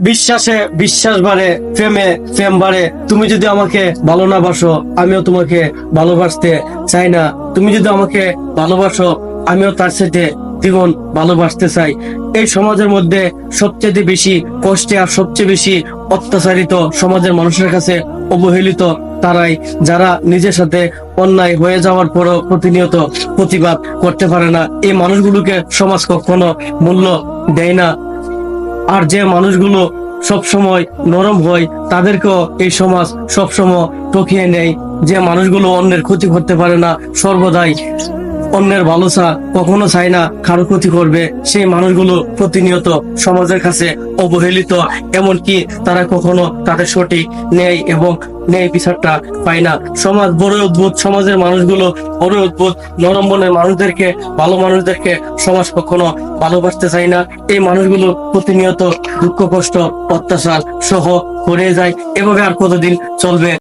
বিশ্বাসে বিশ্বাস বাড়ে, প্রেমে প্রেম বাড়ে। তুমি যদি আমাকে ভালো না বাসো, আমিও তোমাকে ভালোবাসতে চাই না। তুমি যদি আমাকে ভালোবাসো, আমিও তার সাথে জীবন ভালোবাসতে চাই। এই সমাজের মধ্যে সবচেয়ে বেশি কষ্টে আর সবচেয়ে বেশি অত্যাচারিত সমাজের মানুষের কাছে অবহেলিত তারাই, যারা নিজের সাথে অন্যায় হয়ে যাওয়ার পরও প্রতিনিয়ত প্রতিবাদ করতে পারে না। এই মানুষগুলোকে সমাজ কখনো মূল্য দেয় না। আর যে মানুষগুলো সব সময় নরম হয়, তাদেরকেও এই সমাজ সবসময় টকিয়ে নেয়। যে মানুষগুলো অন্যের ক্ষতি করতে পারে না, সর্বদাই অন্যের ভালো চা কখনো চায় না, কারও ক্ষতি করবে। সেই মানুষগুলো প্রতিনিয়ত সমাজের কাছে অবহেলিত, এমনকি তারা কখনো তাদের সঠিক ন্যায় এবং ন্যায় বিচারটা পায় না। সমাজ বড় অদ্ভুত। সমাজের মানুষগুলো বড় অদ্ভুত। নরম মনের মানুষদেরকে, ভালো মানুষদেরকে সমাজ কখনো ভালোবাসতে চায় না। এই মানুষগুলো প্রতিনিয়ত দুঃখ, কষ্ট, অত্যাচার সহ করে যায়। এভাবে আর কতদিন চলবে?